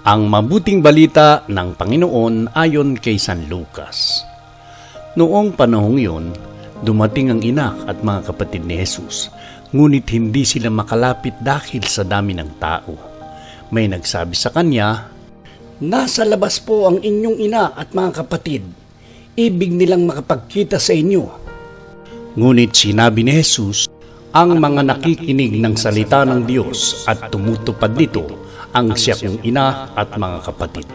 Ang mabuting balita ng Panginoon ayon kay San Lucas. Noong panahong yun, dumating ang ina at mga kapatid ni Jesus, ngunit hindi sila makalapit dahil sa dami ng tao. May nagsabi sa kanya, Nasa labas po ang inyong ina at mga kapatid. Ibig nilang makapagkita sa inyo. Ngunit sinabi ni Jesus, ang mga nakikinig ng salita ng Diyos at tumutupad nito ang siya kong ina at mga kapatid.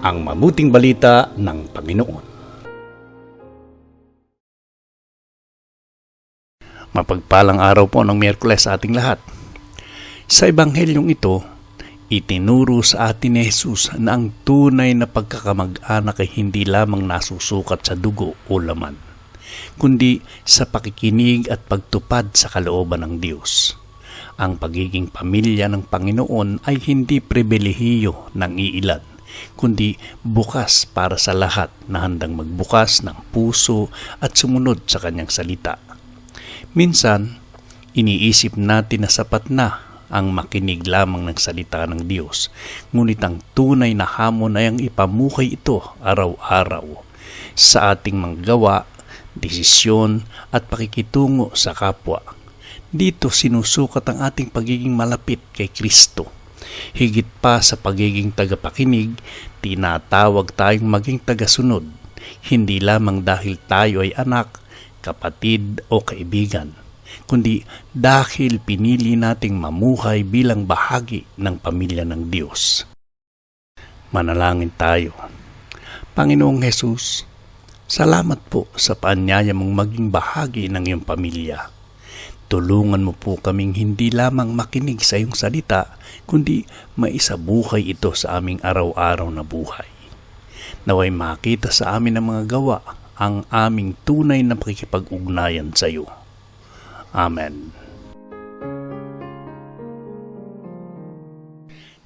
Ang mabuting balita ng Panginoon. Mapagpalang araw po ng Miyerkules sa ating lahat. Sa Ebanghelyong ito, itinuro sa atin ni Jesus na ang tunay na pagkakamag-anak ay hindi lamang nasusukat sa dugo o laman, kundi sa pakikinig at pagtupad sa kalooban ng Diyos. Ang pagiging pamilya ng Panginoon ay hindi pribilehiyo ng iilan, kundi bukas para sa lahat na handang magbukas ng puso at sumunod sa kanyang salita. Minsan, iniisip natin na sapat na ang makinig lamang ng salita ng Diyos. Ngunit ang tunay na hamon ay ang ipamuhay ito araw-araw sa ating manggawa, desisyon at pakikitungo sa kapwa. Dito sinusukat ang ating pagiging malapit kay Kristo. Higit pa sa pagiging tagapakinig, tinatawag tayong maging tagasunod, hindi lamang dahil tayo ay anak, kapatid o kaibigan, kundi dahil pinili nating mamuhay bilang bahagi ng pamilya ng Diyos. Manalangin tayo. Panginoong Hesus, salamat po sa paanyaya mong maging bahagi ng iyong pamilya. Tulungan mo po kaming hindi lamang makinig sa iyong salita, kundi maisabuhay ito sa aming araw-araw na buhay. Naway makita sa amin ng mga gawa ang aming tunay na pakikipag-ugnayan sa iyo. Amen.